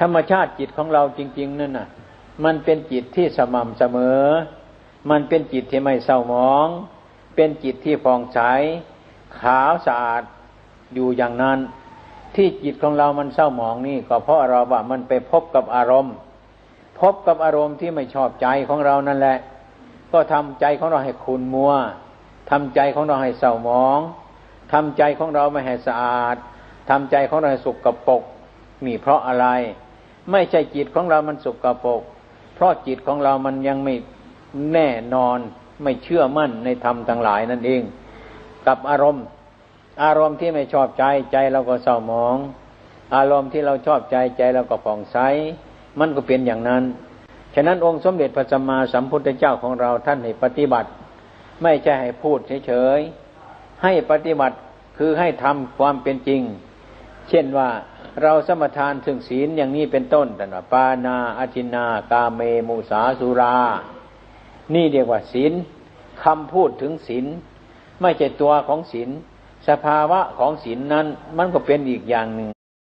ธรรมชาติจิตของเราจริง ๆ นั่นน่ะ มันเป็นจิตที่สม่ำเสมอ มันเป็นจิตที่ไม่เศร้าหมอง เป็นจิตที่ฟองใสขาวสะอาดอยู่อย่างนั้น ที่จิตของเรามันเศร้าหมองนี่ก็เพราะเราว่ามันไปพบกับอารมณ์ พบกับอารมณ์ที่ไม่ชอบใจของเรานั่นแหละ ก็ทำใจของเราให้ขุนมัวทำใจของเราให้เศร้าหมองทำใจของเราไม่ให้สะอาดทำใจของเราให้สุกกระปก นี่เพราะอะไร ไม่ใช่จิตของเรามันสุกกระปกเพราะจิตของเรามันยังไม่แน่นอนไม่เชื่อมั่นในธรรมทั้งหลายนั่นเอง กับอารมณ์ อารมณ์ที่ไม่ชอบใจใจเราก็เศร้าหมอง อารมณ์ที่เราชอบใจใจเราก็ผ่องใสมันก็เป็นอย่างนั้น ฉะนั้นองค์สมเด็จพระสัมมาสัมพุทธเจ้าของเราท่านให้ปฏิบัติ ไม่ใช่ให้พูดเฉยๆให้ปฏิบัติคือให้ทำความเป็นจริง เช่นว่าเราสมทานถึงศีลอย่างนี้เป็นต้นแต่ว่าปานาอาจินากาเมมุสาสุรา นี่เรียกว่าศีลคำพูดถึงศีลไม่ใช่ตัวของศีลสภาวะของศีลนั้นมันก็เป็นอีกอย่างหนึ่ง